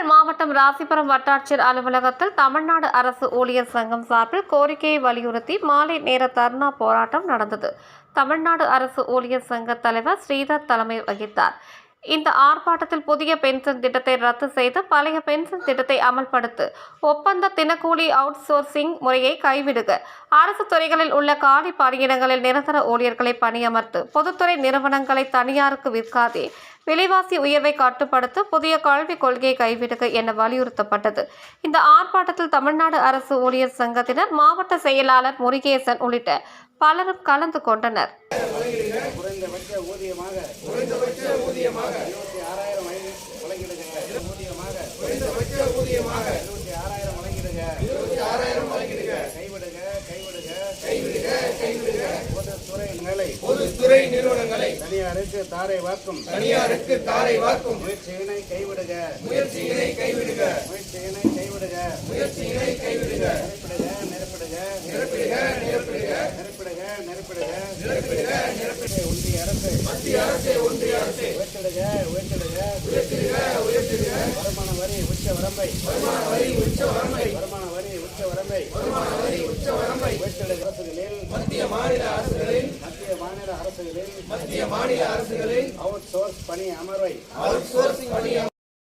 மாவட்டம் ராசிபுரம் வட்டாட்சியர் அலுவலகத்தில் தமிழ்நாடு அரசு ஊழியர் சங்கம் சார்பில் கோரிக்கையை வலியுறுத்தி மாலை நேர தர்ணா போராட்டம் நடந்தது. தமிழ்நாடு அரசு ஊழியர் சங்க தலைவர் ஸ்ரீதர் தலைமை வகித்தார். இந்த ஆர்ப்பாட்டத்தில் புதிய பென்ஷன் திட்டத்தை ரத்து செய்து பழைய பென்ஷன் திட்டத்தை அமல்படுத்து. ஒப்பந்த தினக்கூலி அவுட் சோர்சிங் முறையை கைவிடுக. அரசு துறைகளில் உள்ள காலி பணியிடங்களில் நிரந்தர ஊழியர்களை பணியமர்த்து பொதுத்துறை நிறுவனங்களை தனியாருக்கு விற்காதே. விலைவாசி உயர்வை கட்டுப்படுத்த புதிய கல்விக் கொள்கையை கைவிடுக என வலியுறுத்தப்பட்டது. இந்த ஆர்ப்பாட்டத்தில் தமிழ்நாடு அரசு ஊழியர் சங்கத்தினர் மாவட்ட செயலாளர் முருகேசன் உள்ளிட்ட பலரும் கலந்து கொண்டனர். குறைந்தபட்ச ஊதியமாக குறைந்தபட்ச ஊதியமாக இருபத்தி ஆறாயிரம் வழங்கிடுங்க ஊதியமாக குறைந்தபட்ச ஊதியமாக இருபத்தி ஆறாயிரம் வழங்கிடுங்க. இருபத்தி ஆறாயிரம் வழங்கிடுங்க. கைவிடுக கைவிடுக கைவிடுக கைவிடுக பொதுத்துறை நிலை. பொதுத்துறை நிறுவனங்களை தனியாருக்கு தாரை வாக்கும் தனியாருக்கு தாரை வார்க்கும். முயற்சியினை கைவிடுக முயற்சியினை கைவிடுக முயற்சியினை கைவிடுக முயற்சியினை கைவிடுக ஒன்றிய அரசு. மத்திய அரசு ஒன்றிய அரசு. உயர்த்திடுக உயர்த்திடுக உயர்த்திடுக உயர்த்திடுக வருமான வரி உச்ச வரம்பை. வருமான வரி உச்ச வரம்பை. வருமான வரி உச்ச வரம்பை. வருமான வரி உச்ச வரம்பை. உயர்த்திடுக அரசுகளில். மத்திய மாநில அரசுகளின் மத்திய மாநில அரசுகளில். மத்திய மாநில அரசுகளின் அவுட் சோர்ஸ் பணி அமர்வை. அவுட் சோர்சிங் பணி